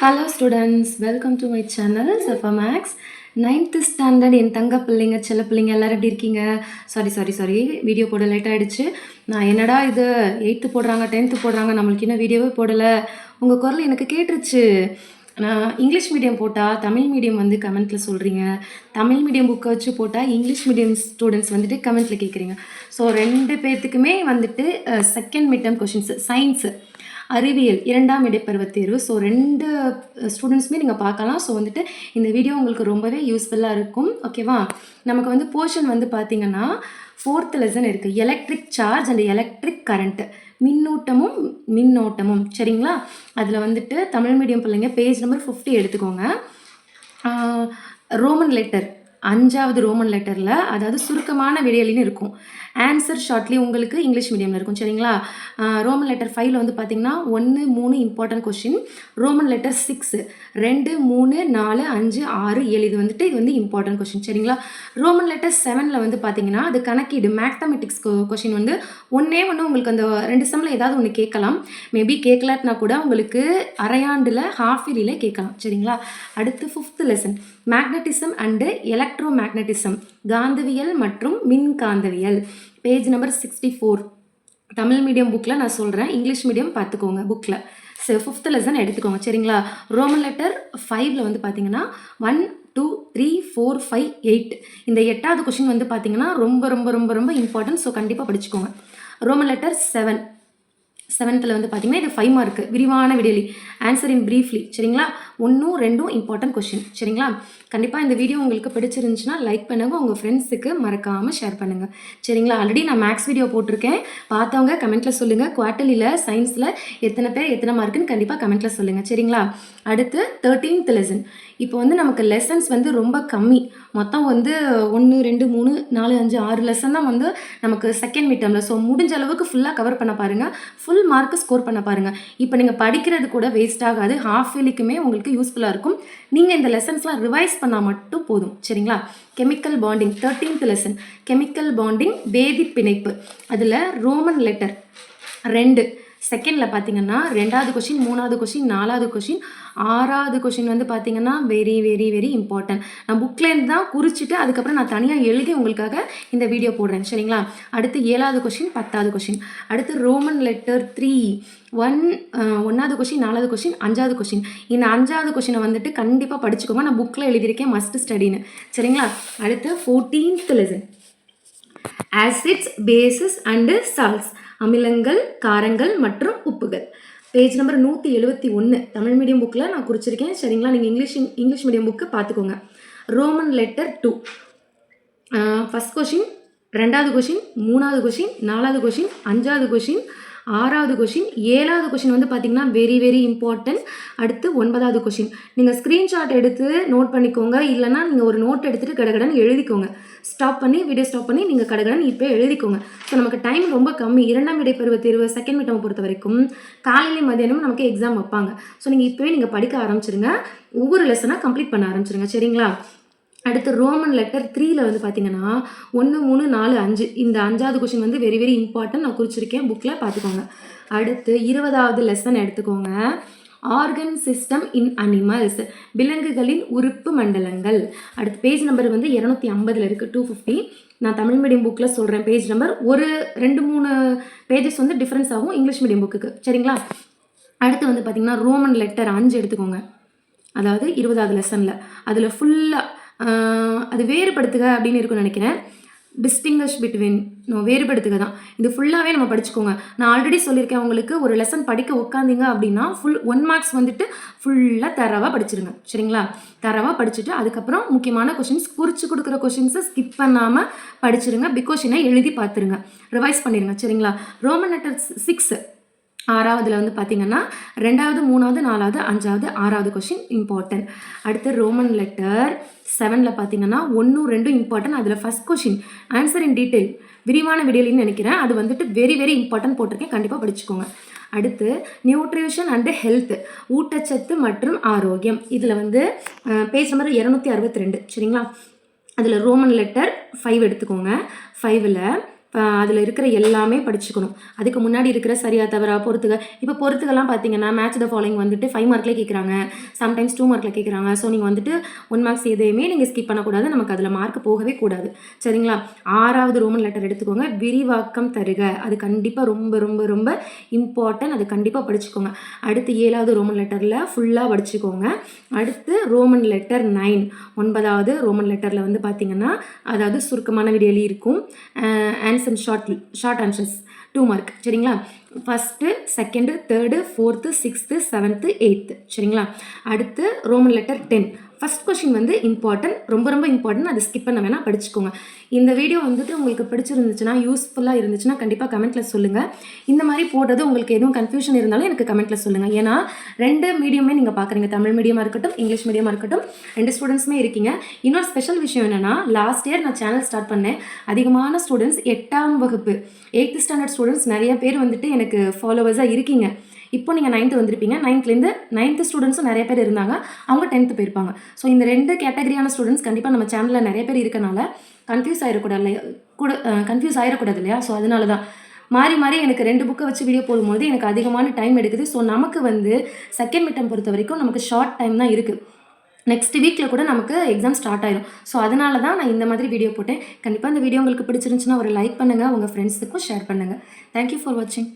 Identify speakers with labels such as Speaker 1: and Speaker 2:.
Speaker 1: Hello students welcome to my channel செஃபா maths ninth standard என் தங்க பிள்ளைங்க செல்ல பிள்ளைங்க எல்லோரும் எப்படி இருக்கீங்க? சாரி சாரி சாரி வீடியோ போட லேட் ஆகிடுச்சு நான் என்னடா இது? எயித்து போடுறாங்க டென்த்து போடுறாங்க நம்மளுக்கு இன்னும் வீடியோவே போடலை. உங்கள் குரல் எனக்கு கேட்டுருச்சு. நான் இங்கிலீஷ் மீடியம் போட்டால் தமிழ் மீடியம் வந்து கமெண்ட்டில் சொல்கிறீங்க தமிழ் மீடியம் புக்கை வச்சு போட்டால் இங்கிலீஷ் மீடியம் ஸ்டூடெண்ட்ஸ் வந்துட்டு கமெண்ட்டில் கேட்குறீங்க ஸோ ரெண்டு பேர்த்துக்குமே வந்துட்டு second mid term questions science அறிவியல் இரண்டாம் இடைப்பருவத் தேர்வு. ஸோ ரெண்டு ஸ்டூடெண்ட்ஸுமே நீங்கள் பார்க்கலாம். ஸோ வந்துட்டு இந்த வீடியோ உங்களுக்கு ரொம்பவே யூஸ்ஃபுல்லாக இருக்கும். ஓகேவா நமக்கு வந்து போர்ஷன் வந்து பார்த்தீங்கன்னா ஃபோர்த் லெசன் இருக்குது electric charge and electric current மின்னூட்டமும் மின்னோட்டமும். சரிங்களா? அதில் வந்துட்டு தமிழ் மீடியம் பிள்ளைங்க பேஜ் நம்பர் ஃபிஃப்டி எடுத்துக்கோங்க. ரோமன் லெட்டர் அஞ்சாவது ரோமன் லெட்டரில் அதாவது சுருக்கமான விடையலின்னு இருக்கும். ஆன்சர் ஷார்ட்லி உங்களுக்கு இங்கிலீஷ் மீடியமில் இருக்கும் சரிங்களா? ரோமன் லெட்டர் ஃபைவ்ல வந்து பார்த்தீங்கன்னா ஒன்று மூணு important question Roman letter six ரெண்டு மூணு நாலு அஞ்சு ஆறு ஏழு இது வந்துட்டு இது வந்து இம்பார்ட்டன்ட் கொஷின் சரிங்களா? ரோமன் லெட்டர் செவனில் வந்து பார்த்தீங்கன்னா அது கணக்கீடு மேத்தமெட்டிக்ஸ் கொஷின் வந்து ஒன்றே ஒன்று உங்களுக்கு அந்த ரெண்டு செம்மில் ஏதாவது ஒன்று கேட்கலாம். மேபி கேட்கலாட்டினா கூட உங்களுக்கு அரையாண்டில் ஹாஃப் இயரியில் கேட்கலாம் சரிங்களா? அடுத்து fifth lesson magnetism and elect electromagnetism காந்தவியல் மற்றும் மின்காந்தவியல். Page number sixty four Tamil medium புக்கில் நான் சொல்கிறேன் இங்கிலீஷ் மீடியம் பார்த்துக்கோங்க புக்கில் சரி ஃபிஃப்த் லெசன் எடுத்துக்கோங்க. சரிங்களா? ரோமன் லெட்டர் ஃபைவ்ல வந்து பார்த்தீங்கன்னா one two three four five eight இந்த எட்டாவது கொஷின் வந்து பார்த்தீங்கன்னா ரொம்ப ரொம்ப ரொம்ப ரொம்ப இம்பார்ட்டன்ட் ஸோ கண்டிப்பாக படிச்சுக்கோங்க. ரோமன் லெட்டர் செவன் செவன்த்தில் வந்து பார்த்தீங்கன்னா இது ஃபைவ் மார்க்கு விரிவான விடலி ஆன்சர் இன் ப்ரீஃப்லி சரிங்களா? ஒன்றும் ரெண்டும் இம்பார்ட்டன்ட் கொஷின் சரிங்களா? கண்டிப்பாக இந்த வீடியோ உங்களுக்கு பிடிச்சிருந்துச்சுன்னா லைக் பண்ணுங்கள் உங்கள் ஃப்ரெண்ட்ஸுக்கு மறக்காமல் ஷேர் பண்ணுங்கள் சரிங்களா? ஆல்ரெடி நான் மேக்ஸ் வீடியோ போட்டிருக்கேன். பார்த்தவங்க கமெண்ட்டில் சொல்லுங்கள் குவார்ட்டலியில் சயின்ஸில் எத்தனை பேர் எத்தனை மார்க்குன்னு கண்டிப்பாக கமெண்ட்டில் சொல்லுங்கள் சரிங்களா? அடுத்து தேர்ட்டீன்த் லெசன் இப்போ வந்து நமக்கு லெசன்ஸ் வந்து ரொம்ப கம்மி. மொத்தம் வந்து ஒன்று ரெண்டு மூணு நாலு அஞ்சு ஆறு லெசன் தான் வந்து நமக்கு செகண்ட் மிட் டேர்மில் ஸோ முடிஞ்ச அளவுக்கு ஃபுல்லாக கவர் பண்ண பாருங்கள் ஃபுல் மார்க்கு ஸ்கோர் பண்ண பாருங்கள் இப்போ நீங்கள் படிக்கிறது கூட வேஸ்ட் ஆகாது. ஹாஃப் இயர்லிக்குமே உங்களுக்கு யூஸ்ஃபுல்லாக இருக்கும். நீங்கள் இந்த லெசன்ஸ்லாம் ரிவைஸ் பண்ணால் மட்டும் போதும். சரிங்களா? Chemical bonding thirteenth lesson chemical bonding வேதி பிணைப்பு அதில் ரோமன் லெட்டர் ரெண்டு. செகண்டில் பார்த்தீங்கன்னா ரெண்டாவது கொஷின் மூணாவது கொஷின் நாலாவது கொஷின் ஆறாவது கொஷின் வந்து பார்த்தீங்கன்னா வெரி வெரி வெரி இம்பார்ட்டன்ட் நான் புக்லேருந்து தான் குறிச்சிட்டு அதுக்கப்புறம் நான் தனியாக எழுதி உங்களுக்காக இந்த வீடியோ போடுறேன். சரிங்களா? அடுத்து ஏழாவது கொஷின் பத்தாவது கொஷின் அடுத்து ரோமன் லெட்டர் த்ரீ ஒன் ஒன்றாவது கொஷின் நாலாவது கொஷின் அஞ்சாவது கொஷின் இந்த அஞ்சாவது கொஷினை வந்துட்டு கண்டிப்பாக படிச்சுக்கோங்க. நான் புக்கில் எழுதியிருக்கேன் மஸ்ட் ஸ்டடின்னு சரிங்களா? அடுத்து fourteenth lesson acids bases and salts அமிலங்கள் காரங்கள் மற்றும் உப்புகள். பேஜ் நம்பர் நூற்றி எழுபத்தி ஒன்று தமிழ் மீடியம் புக்கில் நான் குறிச்சிருக்கேன். சரிங்களா? நீங்கள் இங்கிலீஷ் இங்கிலீஷ் மீடியம் புக்கு பார்த்துக்கோங்க. Roman letter two first question ரெண்டாவது கொஷின் மூணாவது கொஷின் நாலாவது கொஷின் அஞ்சாவது கொஷின் ஆறாவது கொஷின் ஏழாவது கொஷின் வந்து பார்த்திங்கன்னா வெரி வெரி இம்பார்ட்டன்ட் அடுத்து ஒன்பதாவது கொஷின் நீங்கள் ஸ்க்ரீன்ஷாட் எடுத்து நோட் பண்ணிக்கோங்க. இல்லைனா நீங்கள் ஒரு நோட் எடுத்துகிட்டு கடகடன் எழுதிக்கோங்க. ஸ்டாப் பண்ணி வீடியோ ஸ்டாப் பண்ணி நீங்கள் கடகடன் இப்போ எழுதிக்கோங்க. ஸோ நமக்கு டைம் ரொம்ப கம்மி. இரண்டாம் இடைப்பருவ தேர்வு செகண்ட் மிட்டம் பொறுத்த வரைக்கும் காலையிலே மதியானமும் நமக்கு எக்ஸாம் வைப்பாங்க. ஸோ நீங்கள் இப்போவே நீங்கள் படிக்க ஆரம்பிச்சிருங்க. ஒவ்வொரு லெசனாக கம்ப்ளீட் பண்ண ஆரம்பிச்சிருங்க. சரிங்களா? அடுத்து ரோமன் லெட்டர் த்ரீல வந்து பார்த்தீங்கன்னா ஒன்று மூணு நாலு அஞ்சு. இந்த அஞ்சாவது கொஷின் வந்து வெரி வெரி இம்பார்ட்டன்ட் நான் குறிச்சிருக்கேன். புக்கில் பார்த்துக்கோங்க அடுத்து இருபதாவது லெசன் எடுத்துக்கோங்க. ஆர்கன் சிஸ்டம் இன் அனிமல்ஸ் விலங்குகளின் உறுப்பு மண்டலங்கள். அடுத்து பேஜ் நம்பர் வந்து இரநூத்தி ஐம்பதில் இருக்குது டூ ஃபிஃப்டி நான் தமிழ் மீடியம் புக்கில் சொல்கிறேன் பேஜ் நம்பர் ஒரு ரெண்டு மூணு பேஜஸ் வந்து டிஃப்ரென்ஸ் ஆகும் இங்கிலீஷ் மீடியம் புக்குக்கு சரிங்களா? அடுத்து வந்து பார்த்திங்கன்னா ரோமன் லெட்டர் அஞ்சு எடுத்துக்கோங்க. அதாவது இருபதாவது லெசனில் அதில் ஃபுல்லாக அது வேறுபடுத்துக அப்படின்னு இருக்கும்னு நினைக்கிறேன். டிஸ்டிங்கிஷ் பிட்வீன் நோ வேறுபடுத்துக தான். இது ஃபுல்லாகவே நம்ம படிச்சுக்கோங்க. நான் ஆல்ரெடி சொல்லியிருக்கேன் உங்களுக்கு ஒரு லெசன் படிக்க உட்காந்திங்க அப்படின்னா ஃபுல் ஒன் மார்க்ஸ் வந்துட்டு ஃபுல்லாக தரவாக படிச்சிருங்க. சரிங்களா? தரவாக படிச்சுட்டு அதுக்கப்புறம் முக்கியமான கொஷின்ஸ் குறித்து கொடுக்குற கொஷின்ஸை ஸ்கிப் பண்ணாமல் படிச்சிருங்க. என்ன? எழுதி பார்த்துருங்க. ரிவைஸ் பண்ணிடுங்க சரிங்களா? ரோமன் லெட்டர் சிக்ஸ் ஆறாவதுல வந்து பார்த்தீங்கன்னா ரெண்டாவது மூணாவது நாலாவது அஞ்சாவது ஆறாவது கொஷின் இம்பார்ட்டன்ட் அடுத்து ரோமன் லெட்டர் செவனில் பார்த்தீங்கன்னா ஒன்றும் ரெண்டும் இம்பார்ட்டன்ட் அதில் first question answer in detail விரிவான விடியலின்னு நினைக்கிறேன். அது வந்துட்டு வெரி வெரி இம்பார்ட்டன்ட் போட்டிருக்கேன். கண்டிப்பாக படிச்சுக்கோங்க. அடுத்து நியூட்ரிஷன் அண்டு ஹெல்த் ஊட்டச்சத்து மற்றும் ஆரோக்கியம். இதில் வந்து பேஜ் நம்பர் இரநூத்தி அறுபத்தி ரெண்டு. சரிங்களா? அதில் ரோமன் லெட்டர் ஃபைவ் எடுத்துக்கோங்க. ஃபைவ்ல அதில் இருக்கிற எல்லாமே படிச்சுக்கணும். அதுக்கு முன்னாடி இருக்கிற சரியா தவறா பொறுத்துக. இப்போ பொறுத்துக்கெல்லாம் பார்த்தீங்கன்னா மேட்ச் த ஃபாலோயிங் வந்துட்டு ஃபைவ் மார்க்கில் கேட்குறாங்க சம்டைம்ஸ் டூ மார்க்கில் கேட்குறாங்க ஸோ நீங்கள் வந்துட்டு ஒன் மார்க்ஸ் எதையுமே நீங்கள் ஸ்கிப் பண்ணக்கூடாது. நமக்கு அதில் மார்க் போகவே கூடாது. சரிங்களா? ஆறாவது ரோமன் லெட்டர் எடுத்துக்கோங்க. விரிவாக்கம் தருக. அது கண்டிப்பாக ரொம்ப ரொம்ப ரொம்ப இம்பார்ட்டன்ட் அது கண்டிப்பாக படிச்சுக்கோங்க. அடுத்து ஏழாவது ரோமன் லெட்டரில் ஃபுல்லாக படிச்சுக்கோங்க அடுத்து ரோமன் லெட்டர் நைன் ஒன்பதாவது ரோமன் லெட்டரில் வந்து பார்த்தீங்கன்னா அதாவது சுருக்கமான விடியலி இருக்கும். Answer short short answers two mark சரிங்களா? First second third fourth sixth seventh eighth சரிங்களா? அடுத்து Roman letter ten first question வந்து இம்பார்ட்டன்ட் ரொம்ப ரொம்ப இம்பார்ட்டன்ட் அதை ஸ்கிப் பண்ண வேணால் படிச்சுக்கோங்க. இந்த வீடியோ வந்துட்டு உங்களுக்கு பிடிச்சிருந்துச்சுன்னா யூஸ்ஃபுல்லாக இருந்துச்சுன்னா கண்டிப்பாக கமெண்ட்டில் சொல்லுங்கள் இந்த மாதிரி போடுறது உங்களுக்கு எதுவும் கன்ஃபியூஷன் இருந்தாலும் எனக்கு கமெண்ட்டில் சொல்லுங்கள் ஏன்னா ரெண்டு மீடியமே நீங்கள் பார்க்குறீங்க தமிழ் மீடியமாக இருக்கட்டும் இங்கிலீஷ் மீடியமாக இருக்கட்டும் ரெண்டு ஸ்டூடெண்ட்ஸுமே இருக்கீங்க. இன்னொரு ஸ்பெஷல் விஷயம் என்னென்னா லாஸ்ட் இயர் நான் சேனல் ஸ்டார்ட் பண்ணேன். அதிகமான ஸ்டூடெண்ட்ஸ் எட்டாம் வகுப்பு எயித்து ஸ்டாண்டர்ட் ஸ்டூடெண்ட்ஸ் நிறைய பேர் வந்துட்டு எனக்கு ஃபாலோவர்ஸாக இருக்கீங்க. இப்போ நீங்கள் நைன்த்து வந்திருப்பீங்க. நைன்த்லேருந்து நைன்த்து ஸ்டூடெண்ட்ஸும் நிறைய பேர் இருந்தாங்க. அவங்க டென்த்து போயிருப்பாங்க. ஸோ இந்த ரெண்டு கேட்டகரியான ஸ்டூடெண்ட்ஸ் கண்டிப்பாக நம்ம சேனலில் நிறைய பேர் இருக்கனால கன்ஃபியூஸ் ஆகிடக்கூடாது கூட கன்ஃபியூஸ் ஆகிடக்கூடாது இல்லையா ஸோ அதனால தான் மாறி மாறி எனக்கு ரெண்டு புக்கை வச்சு வீடியோ போடும்போது எனக்கு அதிகமான டைம் எடுக்குது. ஸோ நமக்கு வந்து செகண்ட் மிட்டம் பொறுத்த வரைக்கும் நமக்கு ஷார்ட் டைம் தான் இருக்குது நெக்ஸ்ட் வீக்கில் கூட நமக்கு எக்ஸாம் ஸ்டார்ட் ஆயிரும். ஸோ அதனால தான் நான் இந்த மாதிரி வீடியோ போட்டேன். கண்டிப்பாக இந்த வீடியோ உங்களுக்கு பிடிச்சிருந்துச்சுன்னா ஒரு லைக் பண்ணுங்கள் உங்கள் ஃப்ரெண்ட்ஸுக்கும் ஷேர் பண்ணுங்கள் தேங்க்யூ ஃபார் வாட்சிங்